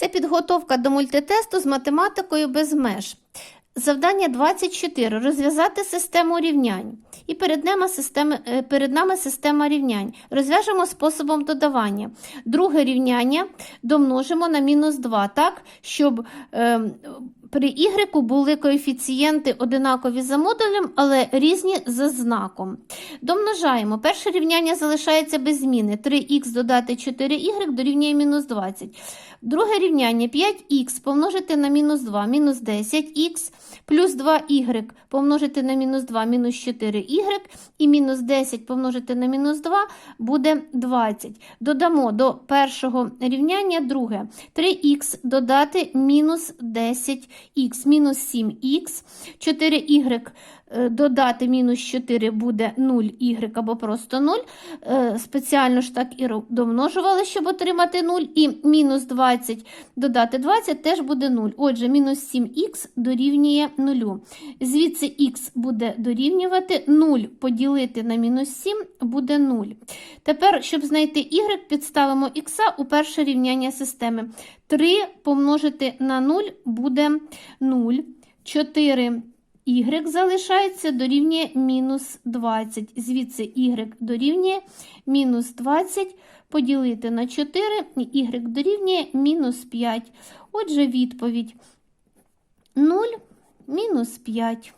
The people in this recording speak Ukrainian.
Це підготовка до мультитесту з математикою без меж. Завдання 24. Розв'язати систему рівнянь. І перед нами, система, е, перед нами система рівнянь. Розв'яжемо способом додавання. Друге рівняння домножимо на мінус 2, так, щоб е, при y були коефіцієнти одинакові за модулем, але різні за знаком. Домножаємо. Перше рівняння залишається без зміни. 3х додати 4y дорівнює мінус 20. Друге рівняння 5х помножити на мінус 2, мінус 10х, плюс 2y помножити на мінус 2, мінус 4y, і мінус 10 помножити на мінус 2 буде 20. Додамо до першого рівняння друге. 3х додати мінус 10х, мінус 7х, 4y е, додати мінус 4 буде 0y або просто 0. Е, Спеціально ж так і домножували, щоб отримати 0. І мінус 20 додати 20 теж буде 0. Отже, мінус 7х дорівнює 0. Звідси х буде дорівнювати 0 поділити на мінус 7 буде 0. Тепер, щоб знайти y, підставимо х у перше рівняння системи. 3 помножити на 0 буде 0. 4 y залишається дорівнює мінус 20. Звідси y дорівнює мінус 20 поділити на 4, і y дорівнює мінус 5. Отже, відповідь 0 мінус 5.